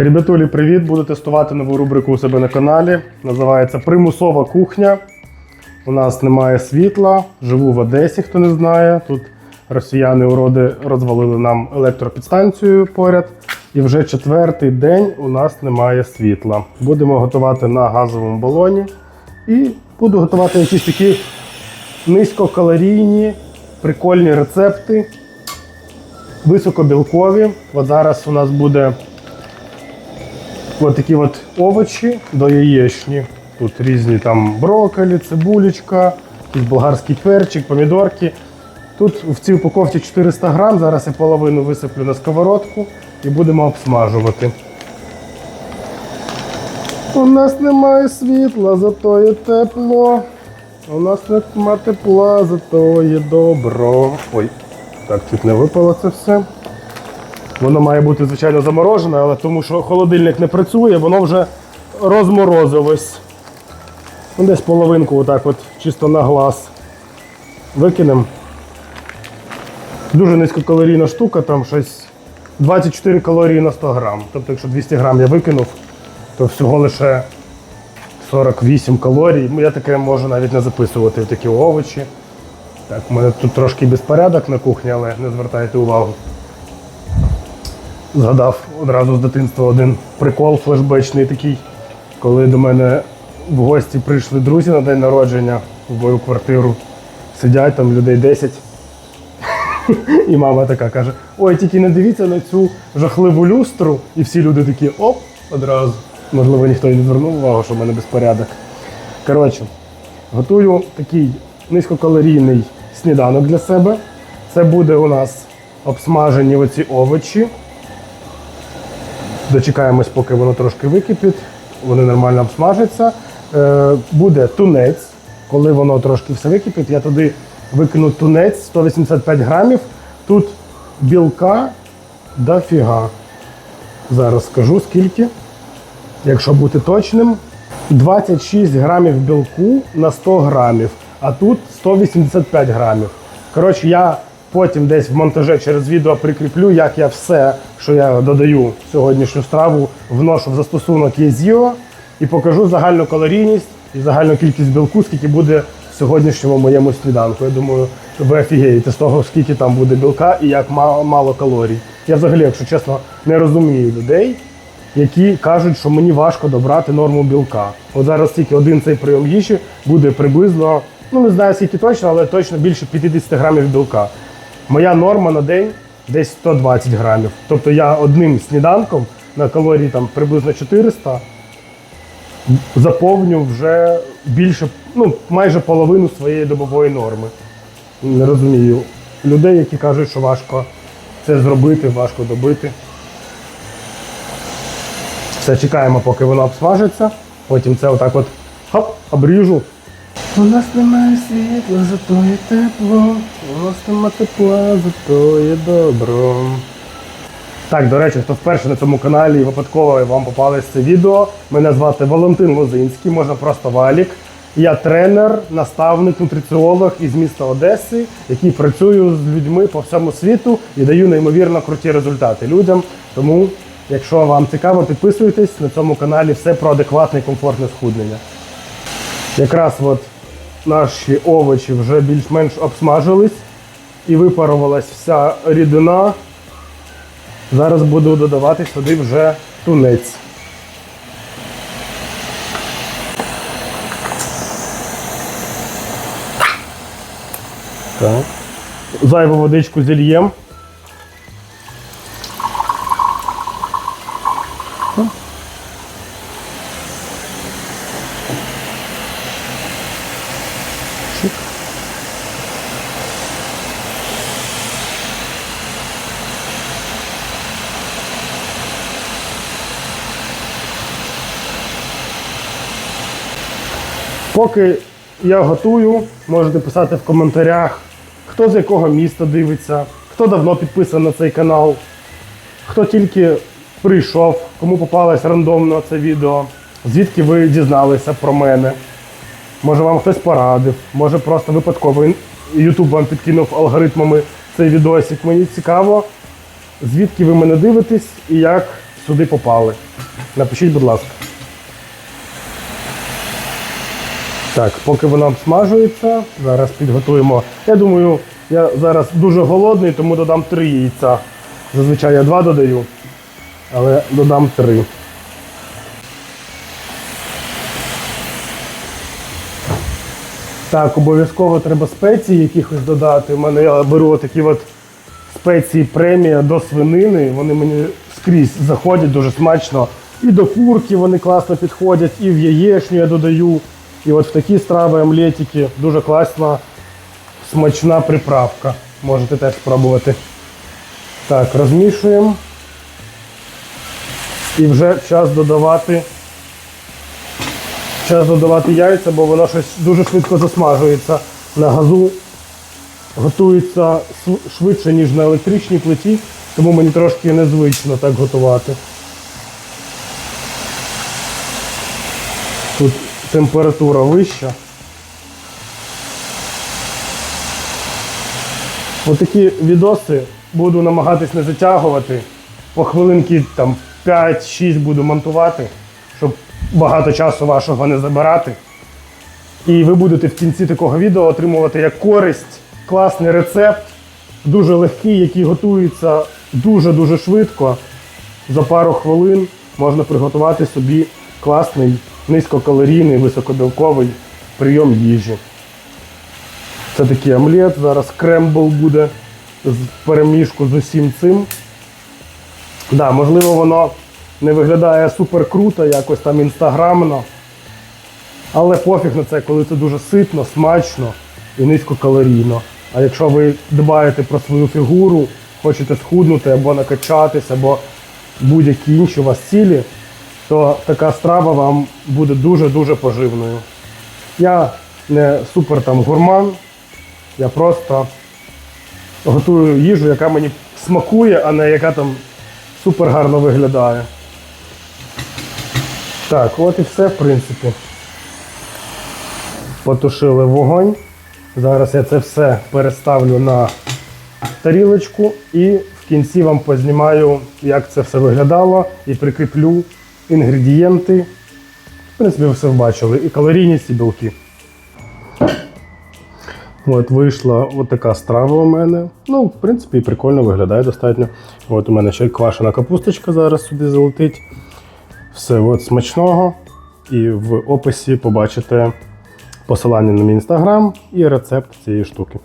Ребятулі, привіт! Буду тестувати нову рубрику у себе на каналі. Називається Примусова кухня. У нас немає світла, живу в Одесі, хто не знає. Тут росіяни уроди розвалили нам електропідстанцію поряд. І вже четвертий день у нас немає світла. Будемо готувати на газовому балоні. І буду готувати якісь такі низькокалорійні, прикольні рецепти, високобілкові. От зараз у нас буде Ось такі от овочі до яєчні. Тут різні там брокколі, цибулечка, якийсь болгарський перчик, помідорки. Тут в цій упаковці 400 грам. Зараз я половину висиплю на сковородку і будемо обсмажувати. У нас немає світла, зато є тепло. У нас нема тепла, зато є добро. Ой, так, чуть не випало це все. Воно має бути, звичайно, заморожене, але тому що холодильник не працює, воно вже розморозилось. Ну, Десь половинку отак от чисто на глаз. Викинемо. Дуже низькокалорійна штука, там щось 24 калорії на 100 грам. Тобто, якщо 200 грам я викинув, то всього лише 48 калорій. Ну, Я таке можу навіть не записувати такі овочі. Так, у мене тут трошки безпорядок на кухні, але не звертайте увагу. Згадав одразу з дитинства один прикол флешбечний такий, коли до мене в гості прийшли друзі на день народження в мою квартиру. Сидять там людей 10. І мама така каже: Ой, тільки не дивіться на цю жахливу люстру. І всі люди такі оп, одразу. Можливо, ніхто не звернув увагу, що в мене безпорядок. Коротше, готую такий низькокалорійний сніданок для себе. Це буде у нас обсмажені оці овочі. Дочекаємось, поки воно трошки википить, вони нормально обсмажаться. Е, буде тунець. Коли воно трошки все википить, я туди викину тунець 185 грамів. Тут білка дофіга. Зараз скажу скільки. Якщо бути точним, 26 грамів білку на 100 грамів, а тут 185 грамів. Коротше, я потім десь в монтажі через відео прикріплю, як я все, що я додаю в сьогоднішню страву, вношу в застосунок Єзіо і покажу загальну калорійність і загальну кількість білку, скільки буде в сьогоднішньому моєму сніданку. Я думаю, ви офігієте з того, скільки там буде білка і як мало калорій. Я взагалі, якщо чесно, не розумію людей, які кажуть, що мені важко добрати норму білка. От зараз тільки один цей прийом їжі буде приблизно, ну не знаю скільки точно, але точно більше 50 грамів білка. Моя норма на день десь 120 грамів. Тобто я одним сніданком на калорії там приблизно 400 заповню вже більше, ну майже половину своєї добової норми. Не розумію людей, які кажуть, що важко це зробити, важко добити. Все, чекаємо, поки воно обсмажиться. Потім це отак от хоп, обріжу. У нас немає світла, зато є тепло. У нас немає тепла, зато є добро. Так, до речі, хто вперше на цьому каналі і випадково вам попалось це відео. Мене звати Валентин Лозинський, можна просто Валік. Я тренер, наставник, нутриціолог із міста Одеси, який працюю з людьми по всьому світу і даю неймовірно круті результати людям. Тому, якщо вам цікаво, підписуйтесь на цьому каналі все про адекватне і комфортне схуднення. Якраз от наші овочі вже більш-менш обсмажились і випарувалась вся рідина. Зараз буду додавати сюди вже тунець. Так. Зайву водичку зільєм. Поки я готую, можете писати в коментарях, хто з якого міста дивиться, хто давно підписаний на цей канал, хто тільки прийшов, кому попалось рандомно це відео, звідки ви дізналися про мене. Може вам хтось порадив, може просто випадково YouTube вам підкинув алгоритмами цей відосик. Мені цікаво, звідки ви мене дивитесь і як сюди попали? Напишіть, будь ласка. Так, поки вона обсмажується, зараз підготуємо. Я думаю, я зараз дуже голодний, тому додам три яйця. Зазвичай я два додаю, але додам три. Так, обов'язково треба спеції якихось додати. У мене я беру такі от спеції премія до свинини. Вони мені скрізь заходять дуже смачно. І до курки вони класно підходять, і в яєчню я додаю. І от в такі страви, омлетики, дуже класна, смачна приправка. Можете теж спробувати. Так, розмішуємо. І вже час додавати. Час додавати яйця, бо воно щось дуже швидко засмажується. На газу готується швидше, ніж на електричній плиті, тому мені трошки незвично так готувати. Тут температура вища. Отакі відоси буду намагатись не затягувати. По хвилинки там 5-6 буду монтувати, щоб багато часу вашого не забирати. І ви будете в кінці такого відео отримувати як користь, класний рецепт, дуже легкий, який готується дуже-дуже швидко. За пару хвилин можна приготувати собі класний, низькокалорійний, високобілковий прийом їжі. Це такий омлет, зараз крембл буде з переміжку з усім цим. Да, можливо, воно не виглядає супер круто, якось там інстаграмно. Але пофіг на це, коли це дуже ситно, смачно і низькокалорійно. А якщо ви дбаєте про свою фігуру, хочете схуднути або накачатись, або будь-які інші у вас цілі, то така страва вам буде дуже-дуже поживною. Я не супер там гурман, я просто готую їжу, яка мені смакує, а не яка там супер гарно виглядає. Так, от і все, в принципі. Потушили вогонь. Зараз я це все переставлю на тарілочку і в кінці вам познімаю, як це все виглядало, і прикріплю інгредієнти. В принципі, ви все бачили. І калорійність, і білки. От вийшла така страва у мене. Ну, в принципі, прикольно виглядає достатньо. От у мене ще квашена капусточка зараз сюди залетить. Все от смачного. І в описі побачите посилання на мій інстаграм і рецепт цієї штуки.